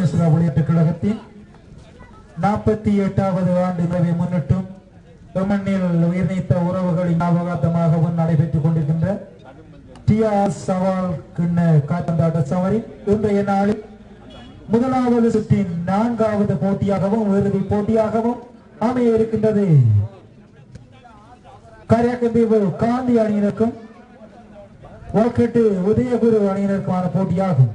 மிஸ்ரா விளையாட்டுக் கழகத்தின் நாற்பத்தி எட்டாவது ஆண்டு நிலவை முன்னிட்டும் எமனில் உயிர்நீத்த உறவுகளின் ஞாபகார்த்தமாகவும் நடைபெற்றுக் கொண்டிருக்கின்ற டிஆர் சவால் கிண்ண காத்தந்தாட்ட சவரில் இன்றைய நாளில் முதலாவது சுற்றின் நான்காவது போட்டியாகவும் இறுதி போட்டியாகவும் அமைய இருக்கின்றது. கரையக்கந்தீவு காந்தி அணியினருக்கும் வாக்கெட்டு உதயகுரு அணியினருக்குமான போட்டியாகும்.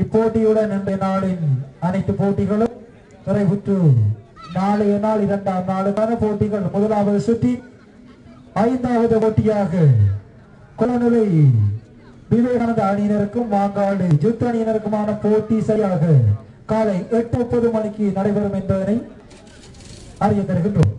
இப்போட்டியுடன் இன்றைய நாளின் அனைத்து போட்டிகளும் நிறைவுற்று. நாளைய நாள் இரண்டாம் நாளுக்கான போட்டிகள் முதலாவது சுற்றி ஐந்தாவது போட்டியாக குளநிலை விவேகானந்த அணியினருக்கும் மாங்காடு ஜுத் அணியினருக்குமான போட்டி சரியாக காலை எட்டு முப்பது மணிக்கு நடைபெறும் என்பதனை அறிய தருகின்றோம்.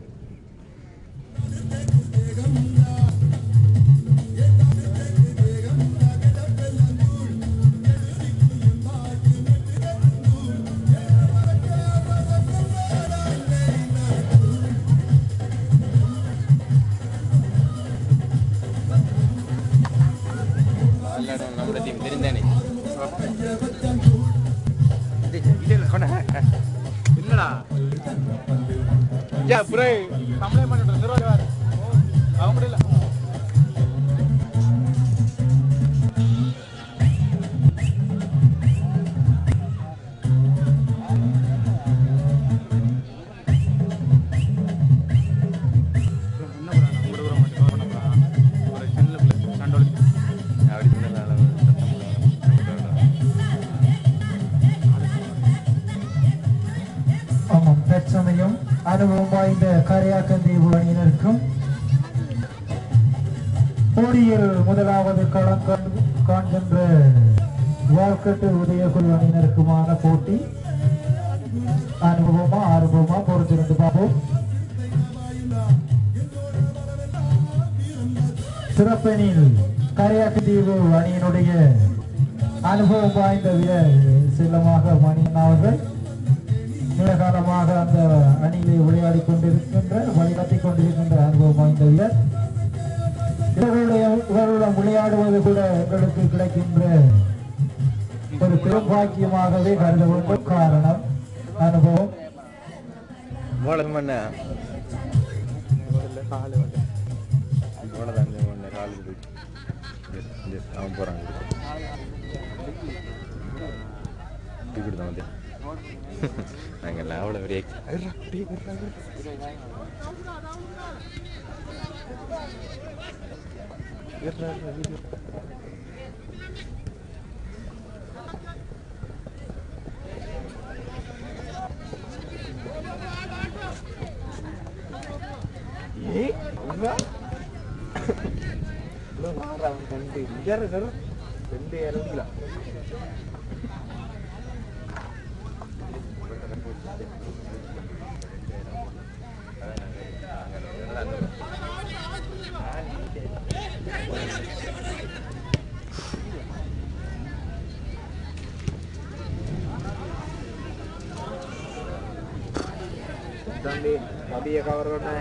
அனுபவம் வாய்ந்த கரையாக்கந்தீவு அணியினருக்கும் போடியில் முதலாவது களம் காண்கின்ற வால்கட்டு உதயகுரு அணியினருக்குமான போட்டி. அனுபவமா அனுபவமா பொறுத்திருந்து பார்ப்போம். சிறப்பெனில் கரையாக்கந்தீவு அணியினுடைய அனுபவம் வாய்ந்த வீரர் செல்லமாக மணியன் அவர்கள். நீளகாலமாக அந்த அணியிலே விளையாடி கொண்டிருக்கின்ற வழிநடத்தி கொண்டிருக்கின்ற அனுபவம் வாய்ந்த வீரர். இவர்களுடைய இவர்களுடன் விளையாடுவது கூட எங்களுக்கு கிடைக்கின்ற ஒரு பெரும் பாக்கியமாகவே கருத வேண்டும். காரணம் அனுபவம். போலம் பண்ண போலதான் பண்ண காலுக்கு போயிட்டு இந்த அவன் போறான் இப்படி தான் வந்து நாங்கள் அவ்வளோ பெரிய ரெண்டு இறங்கில தம்பி கபிய கவர் பண்ணா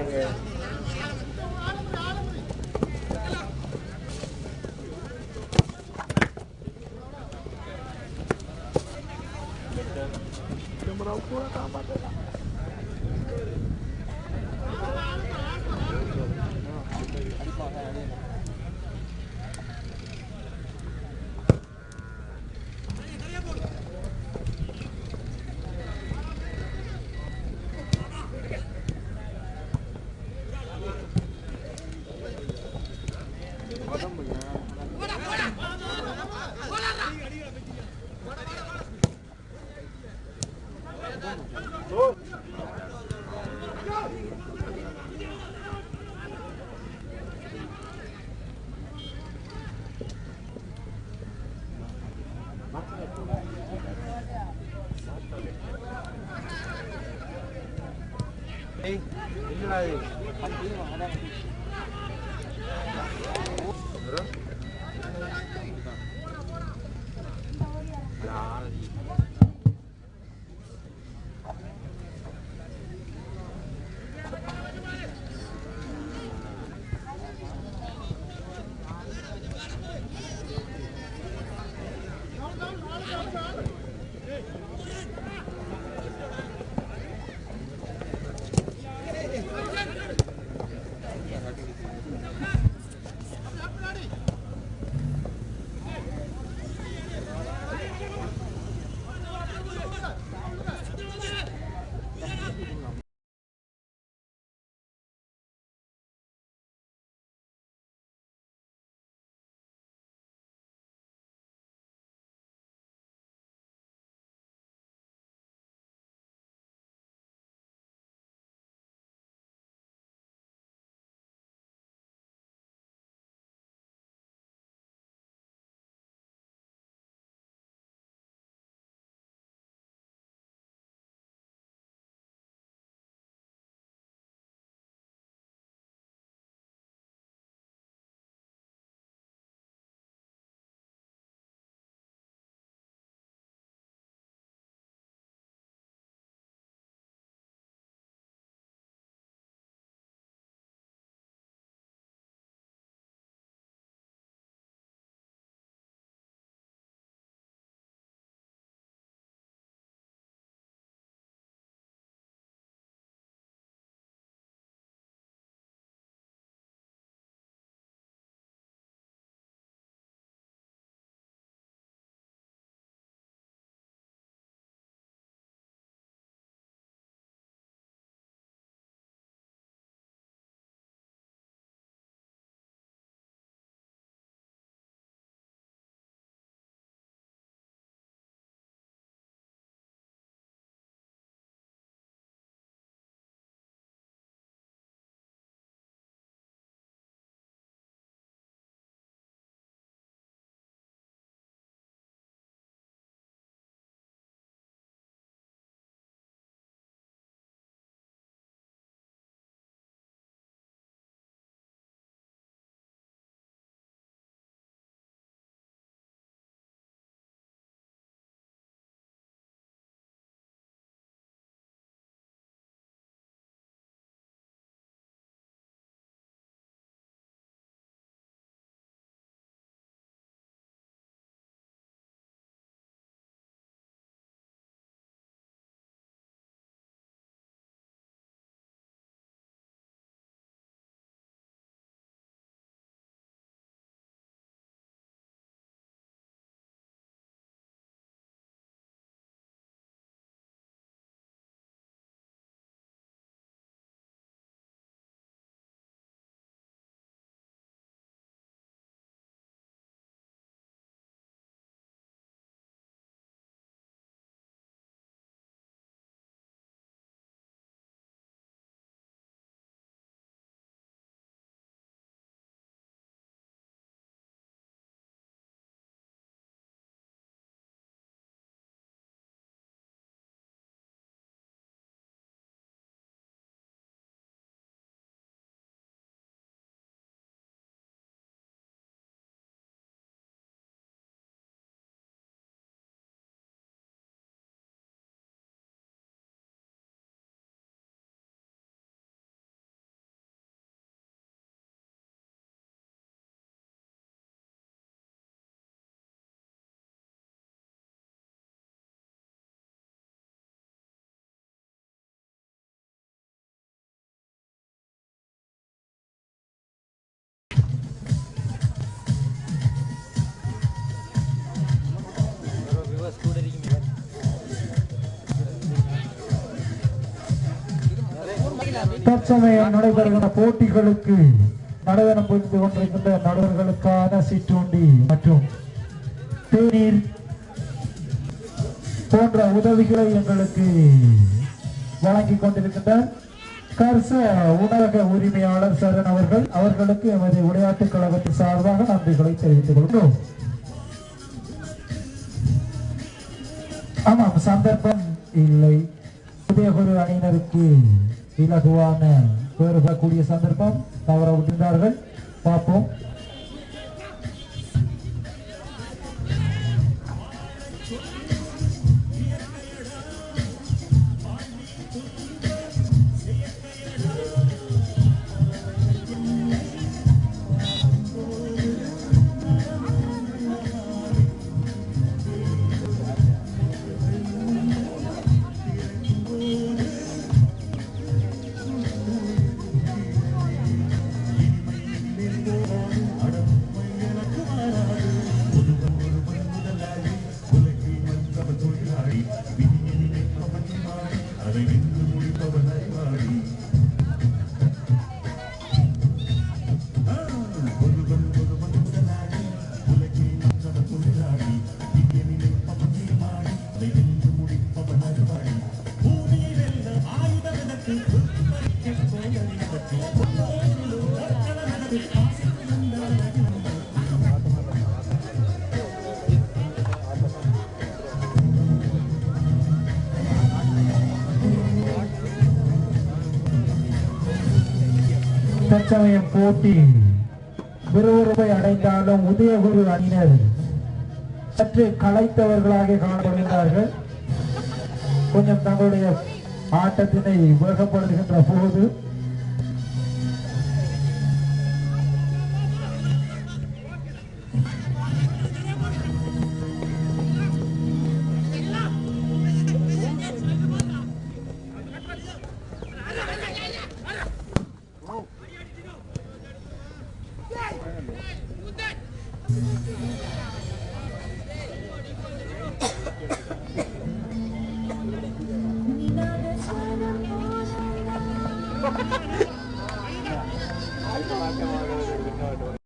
தற்சமயம் நடைபெறுகிற போட்டிகளுக்கு நடைபெறம் புரிந்து கொண்டிருக்கின்ற நடுவர்களுக்கான சிற்றுண்டி மற்றும் தேநீர் போன்ற உதவிகளை எங்களுக்கு வழங்கிக் கொண்டிருக்கின்ற கர்ச உணவக உரிமையாளர் சரண் அவர்கள் அவர்களுக்கு எமது விளையாட்டுக் கழகத்தின் சார்பாக நன்றிகளை தெரிவித்துக் கொள்கிறோம். ஆமாம் சந்தர்ப்பம் இல்லை. உதயகுரு அணியினருக்கு இலகுவான பேறு சந்தர்ப்பம் தவற விட்டிருந்தார்கள். பார்ப்போம். தற்சமயம் போட்டி விறுவிறுப்பை அடைந்தாலும் உதயகுரு அணியினர் சற்று களைத்தவர்களாக காணப்படுகிறார்கள் கொஞ்சம் தங்களுடைய ஆட்டத்தினை வேகப்படுத்துகின்ற போது